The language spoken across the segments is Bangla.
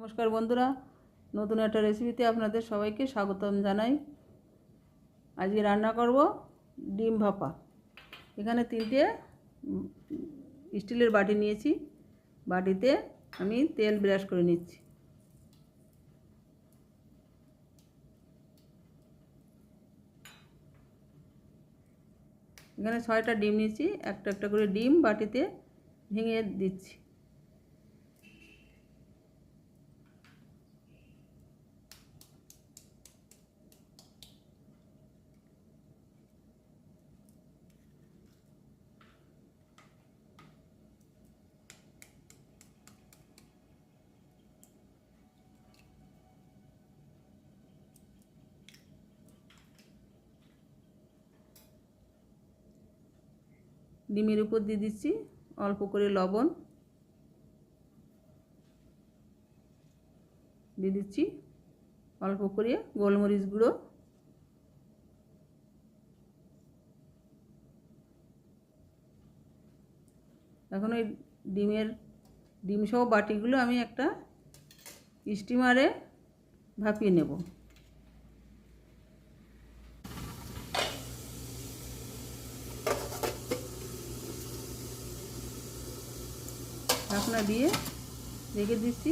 নমস্কার বন্ধুরা, নতুন একটা রেসিপিতে আপনাদের সবাইকে স্বাগতম জানাই। আজকে রান্না করব ডিম ভাপা। এখানে তিনটে স্টিলের বাটি নিয়েছি। বাটিতে আমি তেল ব্রাশ করে নিচ্ছি। এখানে ছয়টা ডিম নিয়েছি। একটা একটা করে ডিম বাটিতে ভেঙে দিচ্ছি। ডিমের উপর দিয়ে দিচ্ছি, অল্প করে লবণ দিয়ে দিচ্ছি, অল্প করে গোলমরিচ গুঁড়ো। এখন ওই ডিমের ডিম সহ বাটিগুলো আমি একটা স্টিমারে ভাপিয়ে নেব। ঢাকনা দিয়ে রেখে দিচ্ছি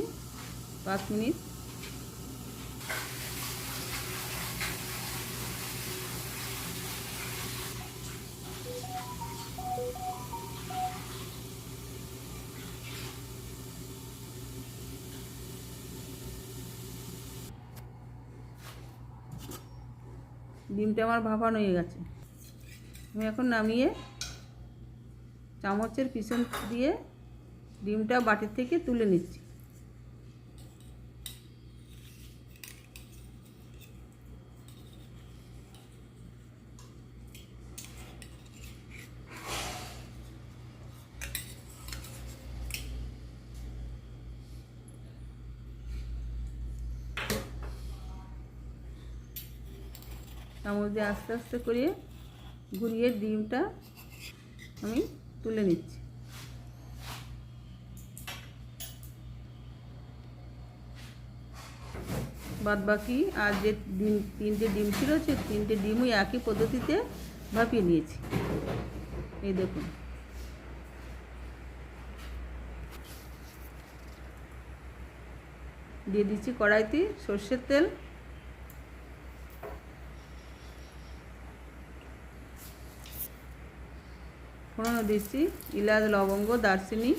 পাঁচ মিনিট। ডিমটা আমার ভাপানো হয়ে গেছে। আমি এখন নামিয়ে চামচের পিছন দিয়ে ডিমটা বাটির থেকে তুলে নিচ্ছি। চামচ দিয়ে আস্তে আস্তে করে ঘুরিয়ে ডিমটা আমি তুলে নিচ্ছি। বাদ বাকি আর যে ডিম, তিনটে ডিম ছিল সে তিনটে ডিমই একই পদ্ধতিতে ভাপিয়ে নিয়েছি। এই দেখুন। দিয়ে দিচ্ছি কড়াইতে সর্ষের তেল। ফোড়নো দিচ্ছি ইলাচ, লবঙ্গ, দারচিনি।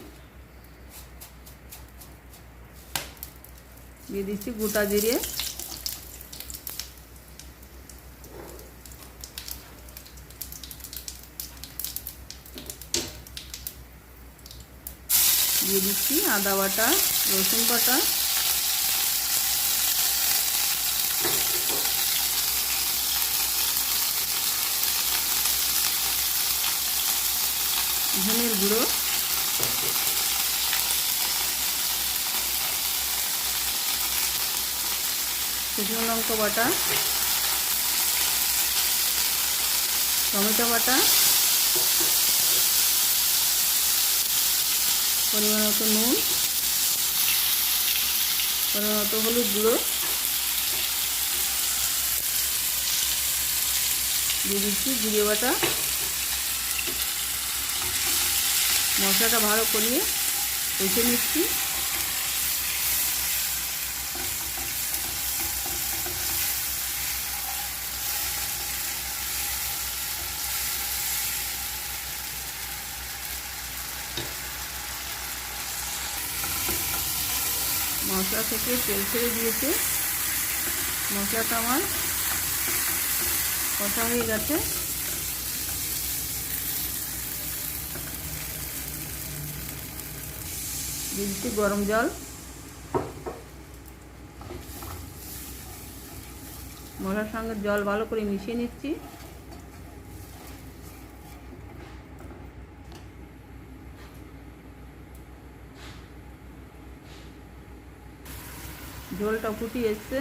দিয়ে দিচ্ছি গোটা জিরে দিয়ে দিচ্ছি আদা বাটা রসুন বাটা ধনের গুঁড়ো শুকনো লঙ্কা বাটা, টমেটো বাটা, পরিমাণ মতো নুন, পরিমাণ মতো হলুদ গুঁড়ো, দিয়ে দিচ্ছি জিরে বাটা। মশলাটা ভালো করিয়ে কষে নিচ্ছি। মশলা থেকে তেল ছেড়ে দিয়েছে। মশলাটা আমার কষা হয়ে গেছে। দিচ্ছি গরম জল। মশলার সঙ্গে জল ভালো করে মিশিয়ে নিচ্ছি। ঝোলটা ফুটিয়ে এসছে।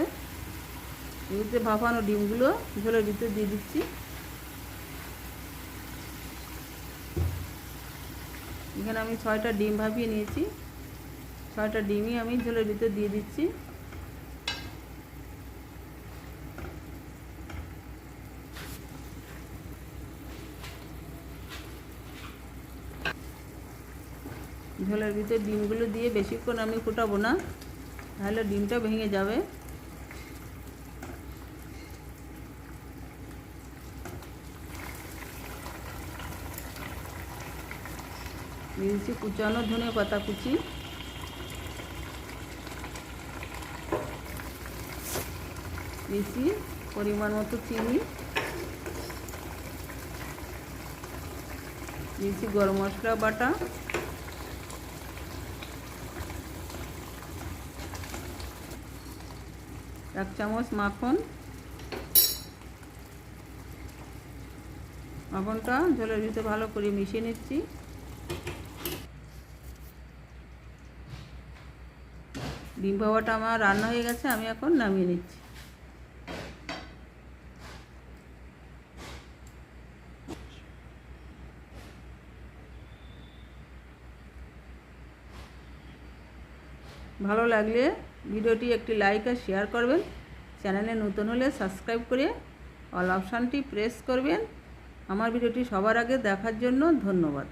এগুলোতে ভাপানো ডিমগুলো ঝোলের ভিতরে দিয়ে দিচ্ছি। এখানে আমি ছয়টা ডিম ভাপিয়ে নিয়েছি। ছয়টা ডিমই আমি ঝোলের ভিতর দিয়ে দিচ্ছি। ঝোলের ভিতর ডিমগুলো দিয়ে বেশিক্ষণ আমি ফুটাবো না। তাহলে ডিমটা ভেঙে যাবে। দিয়েছি কুচানো ধনে পাতা কুচি। দিয়েছি পরিমাণ মতো চিনি। দিয়েছি গরম মশলা বাটা। এক চামচ মাখন। মাখনটা জলের ভিতরে ভালো করে মিশিয়ে নিচ্ছি। ডিম ভাবাটা আমার রান্না হয়ে গেছে, আমি এখন নামিয়ে নিচ্ছি। ভালো লাগলে ভিডিওটি একটি লাইক আর শেয়ার করবেন। চ্যানেলে নতুন হলে সাবস্ক্রাইব করে অল অপশানটি প্রেস করবেন। আমার ভিডিওটি সবার আগে দেখার জন্য ধন্যবাদ।